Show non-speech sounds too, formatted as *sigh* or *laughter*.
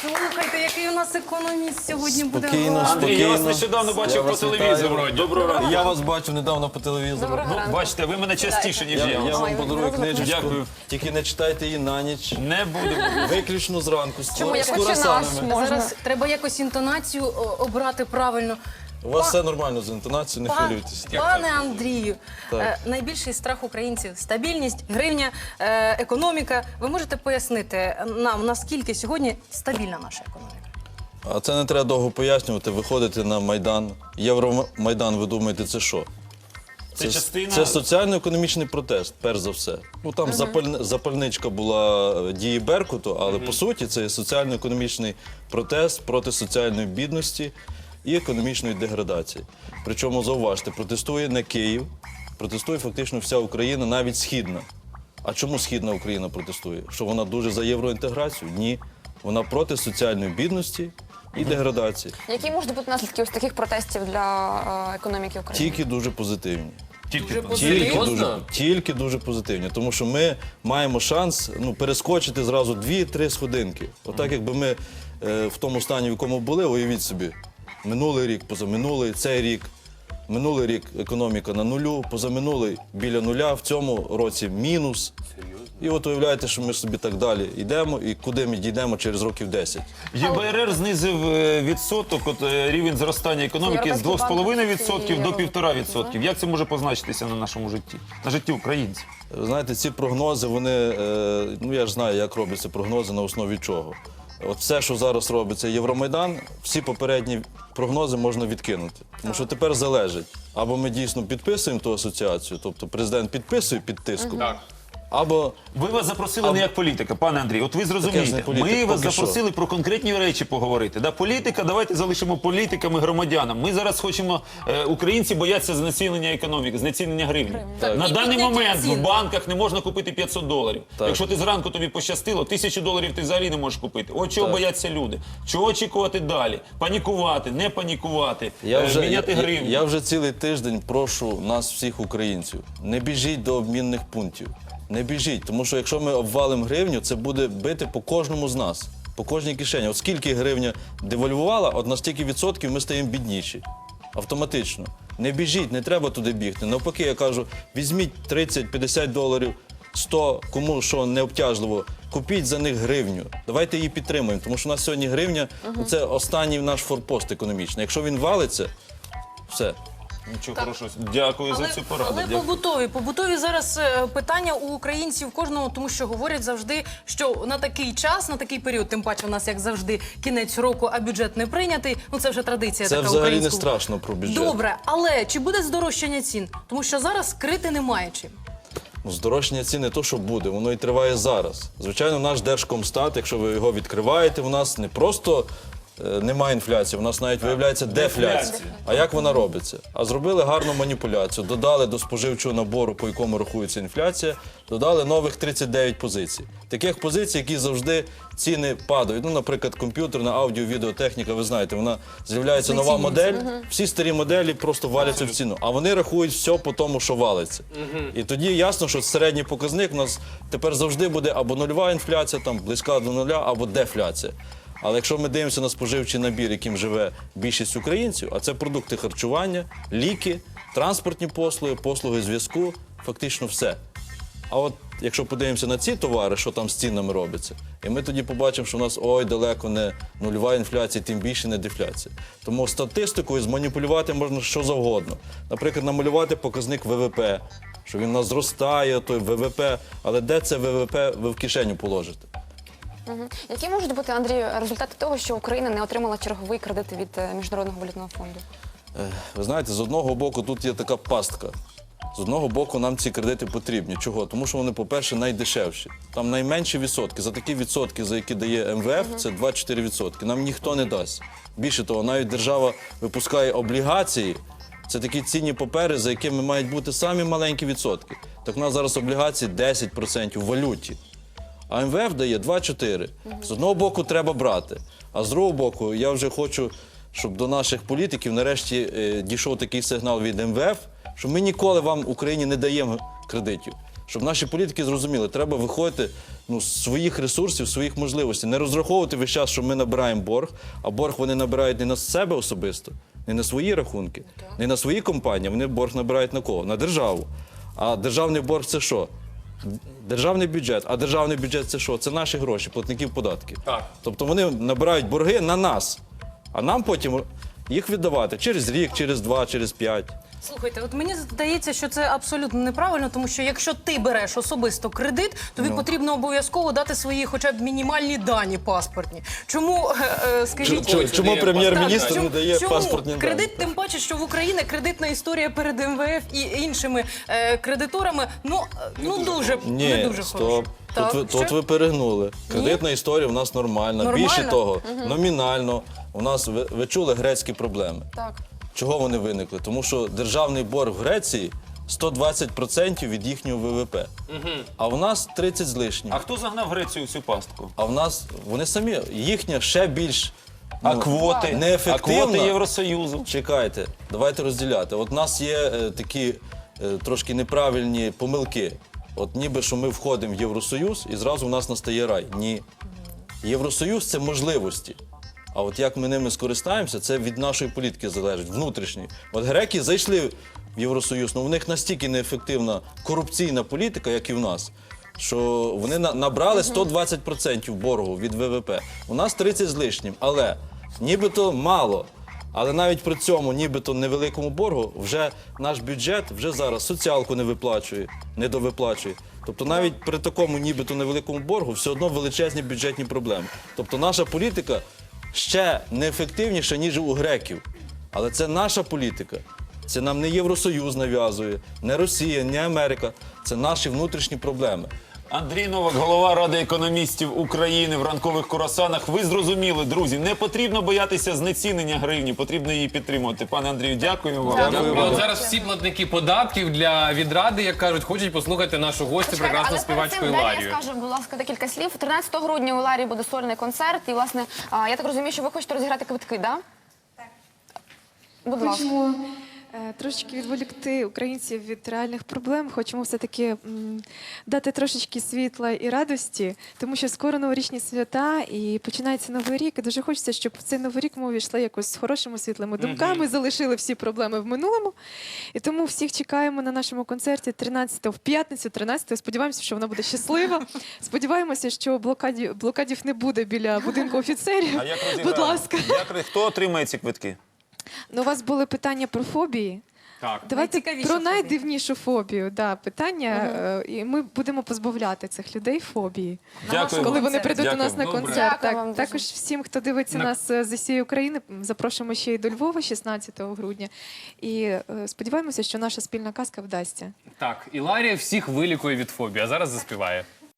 Слухайте, який у нас економіст сьогодні буде Спокійно, говорити. Андрій, я вас Спокійно. нещодавно бачив по вас телевізору. вітаю. Доброго ранку. Я вас бачив недавно по телевізору. Доброго Ну, ранку. бачите, ви мене частіше, ніж Я, я. я вам Ой, подарую ви книжечку. Дякую. Тільки не читайте її на ніч. Не будемо. Виключно зранку. з Чому? з курасанами. Можна. Зараз треба якось інтонацію о, обрати правильно. У вас все нормально з інтонацією, не Па- хвилюйтесь. Пане Андрію, Так. е, найбільший страх українців стабільність, гривня, е, економіка. Ви можете пояснити нам, наскільки сьогодні стабільна наша економіка? А це не треба довго пояснювати. Виходите на Майдан. Євромайдан, ви думаєте, це що? Це частина- Це соціально-економічний протест, перш за все. Ну там запаль- запальничка була е, дії Беркуту, але по суті це є соціально-економічний протест проти соціальної бідності і економічної деградації. Причому зауважте, протестує не Київ, протестує фактично вся Україна, навіть східна. А чому східна Україна протестує? Що вона дуже за євроінтеграцію? Ні. Вона проти соціальної бідності і деградації. Які можуть бути наслідки ось таких протестів для е, економіки України? Тільки дуже позитивні. Тільки Тільки дуже, тільки дуже позитивні. Тому що ми маємо шанс ну, перескочити зразу дві-три сходинки. Отак, якби ми е, в тому стані, в якому були, уявіть собі, минулий рік, позаминулий, цей рік. Минулий рік економіка на нулю, позаминулий біля нуля, в цьому році мінус. І от уявляєте, що ми собі так далі йдемо і куди ми дійдемо через років 10. ЄБРР знизив е, відсоток, от е, рівень зростання економіки з Європейський банк 2,5% до і- 1,5%. Як це може позначитися на нашому житті, на житті українців? Ви знаєте, ці прогнози, вони, е, ну я ж знаю, як робляться прогнози на основі чого. От все, що зараз робиться Євромайдан, всі попередні прогнози можна відкинути. Тому що тепер залежить. Або ми дійсно підписуємо ту асоціацію, тобто президент підписує під тиском, або Ви вас запросили не як політика, пане Андрій. От ви зрозумієте, ми вас поки що. запросили про конкретні речі поговорити. Да, політика, давайте залишимо політиками громадянам. Ми зараз хочемо. е, українці бояться знецінення економіки, знецінення гривні. Так. На І даний момент цін. в банках не можна купити 500 доларів. Так. Якщо ти зранку тобі пощастило, тисячу доларів ти взагалі не можеш купити. От чого Так. бояться люди. Чого очікувати далі? Панікувати, не панікувати, Я е, вже, міняти я, я вже цілий тиждень прошу нас, всіх українців, не біжіть до обмінних пунктів. Не біжіть, тому що якщо ми обвалимо гривню, це буде бити по кожному з нас, по кожній кишені. От скільки гривня девальвувала, от на стільки відсотків ми стаємо бідніші. Автоматично. Не біжіть, не треба туди бігти. Навпаки, я кажу, візьміть 30-50 доларів, 100, кому що не обтяжливо, купіть за них гривню. Давайте її підтримуємо, тому що у нас сьогодні гривня це останній наш форпост економічний. Якщо він валиться, все. Нічого хорошого. Дякую за цю пораду. але Дякую. побутові, побутові зараз е, питання у українців кожного, тому що говорять завжди, що на такий час, на такий період, тим паче у нас як завжди кінець року, а бюджет не прийнятий. Ну це вже традиція. Це така взагалі не українська. страшно про бюджет. Добре, але чи буде здорожчання цін? Тому що зараз крити немає чим. Ну, здорожчання цін не то, що буде, воно і триває зараз. Звичайно, наш Держкомстат, якщо ви його відкриваєте, у нас не просто немає інфляції, у нас навіть виявляється дефляція. Дефляція. А як вона робиться? А зробили гарну маніпуляцію. Додали до споживчого набору, по якому рахується інфляція, додали нових 39 позицій. Таких позицій, які завжди ціни падають. Ну, наприклад, комп'ютерна, аудіо, відеотехніка, ви знаєте, вона з'являється нова модель, всі старі моделі просто валяться в ціну. А вони рахують все по тому, що валиться. І тоді ясно, що середній показник у нас тепер завжди буде або нульова інфляція, там близька до нуля, або дефляція. Але якщо ми дивимося на споживчий набір, яким живе більшість українців, а це продукти харчування, ліки, транспортні послуги, послуги зв'язку, фактично все. А от якщо подивимося на ці товари, що там з цінами робиться, і ми тоді побачимо, що в нас ой далеко не нульова інфляція, тим більше не дефляція. Тому статистикою зманіпулювати можна що завгодно. Наприклад, намалювати показник ВВП, що він у нас зростає, той ВВП, але де це ВВП ви в кишеню положите? Які можуть бути, Андрію, результати того, що Україна не отримала черговий кредит від е, Міжнародного валютного фонду? Е, Ви знаєте, з одного боку тут є така пастка. З одного боку, нам ці кредити потрібні. Чого? Тому що вони, по-перше, найдешевші. Там найменші відсотки. За такі відсотки, за які дає МВФ, це 2-4 відсотки. Нам ніхто не дасть. Більше того, навіть держава випускає облігації. Це такі цінні папери, за якими мають бути самі маленькі відсотки. Так у нас зараз облігації 10% в валюті. А МВФ дає 2-4. З одного боку треба брати, а з другого боку, я вже хочу, щоб до наших політиків нарешті е, дійшов такий сигнал від МВФ, що ми ніколи вам Україні не даємо кредитів. Щоб наші політики зрозуміли, треба виходити ну, з своїх ресурсів, своїх можливостей, не розраховувати весь час, що ми набираємо борг, а борг вони набирають не на себе особисто, не на свої рахунки, не на свої компанії. Вони борг набирають на кого? На державу. А державний борг це що? Державний бюджет. А державний бюджет це що? Це наші гроші, платників податків. Так. Тобто вони набирають борги на нас, а нам потім їх віддавати через рік, через два, через п'ять. Слухайте, от мені здається, що це абсолютно неправильно, тому що якщо ти береш особисто кредит, тобі Ну. потрібно обов'язково дати свої хоча б мінімальні дані паспортні. Чому е, е, скажіть? Чому, чому прем'єр-міністр не дає чому? паспортні кредит? Тим паче, що в Україні кредитна історія перед МВФ і іншими е, кредиторами. Ну е, ну дуже Ні, не дуже стоп. хороша. Тут, Так, ви, тут що? ви перегнули. Кредитна історія в нас нормальна. Нормальна? Більше того, номінально у нас ви, ви чули грецькі проблеми. Так. Чого вони виникли? Тому що державний борг в Греції 120% від їхнього ВВП. А в нас 30 з лишнім. А хто загнав Грецію в цю пастку? А в нас вони самі їхня ще більш А ну, квоти? А неефективна. квоти Євросоюзу? Чекайте, давайте розділяти. От у нас є е, такі е, трошки неправильні помилки. От ніби що ми входимо в Євросоюз і зразу в нас настає рай. Ні. Євросоюз це можливості. А от як ми ними скористаємося, це від нашої політики залежить, внутрішньої. От греки зайшли в Євросоюз, але в них настільки неефективна корупційна політика, як і в нас, що вони на- набрали 120% боргу від ВВП. У нас 30 з лишнім, але нібито мало. Але навіть при цьому, нібито невеликому боргу, вже наш бюджет вже зараз соціалку не виплачує, не довиплачує. Тобто навіть при такому нібито невеликому боргу все одно величезні бюджетні проблеми. Тобто наша політика ще неефективніша, ніж у греків. Але це наша політика. Це нам не Євросоюз нав'язує, не Росія, не Америка. Це наші внутрішні проблеми. Андрій Новак, голова Ради економістів України в ранкових курасанах. Ви зрозуміли, друзі, не потрібно боятися знецінення гривні, потрібно її підтримувати. Пане Андрію, дякую вам. Дякую от зараз всі платники податків для відради, як кажуть, хочуть послухати нашу гостю, Почекайте, прекрасну але співачку перед цим далі Іларію. я скажу, будь ласка, декілька слів. 13 грудня у Ларі буде сольний концерт. І, власне, а, я так розумію, що ви хочете розіграти квитки, так? Так. Будь ласка. Хочемо трошечки відволікти українців від реальних проблем. Хочемо все-таки дати трошечки світла і радості, тому що скоро новорічні свята і починається новий рік. І дуже хочеться, щоб в цей новий рік ми увійшли якось з хорошими світлими думками, залишили всі проблеми в минулому. І тому всіх чекаємо на нашому концерті 13 в п'ятницю, 13 Сподіваємося, що вона буде щаслива. *laughs* Сподіваємося, що блокаді, блокадів не буде біля будинку офіцерів. А як? Будь ласка. Як, хто отримає ці квитки? Ну, у вас були питання про фобії. Так. Давайте про найдивнішу фобію. Да, питання, е, і ми будемо позбавляти цих людей фобії, Дякую. коли вони прийдуть Дякую. до нас на концерт. Дякую вам Так, дуже. також всім, хто дивиться На- нас е, з усієї України, запрошуємо ще й до Львова 16 грудня. І е, сподіваємося, що наша спільна казка вдасться. Так, Іларія всіх вилікує від фобії, а зараз заспіває.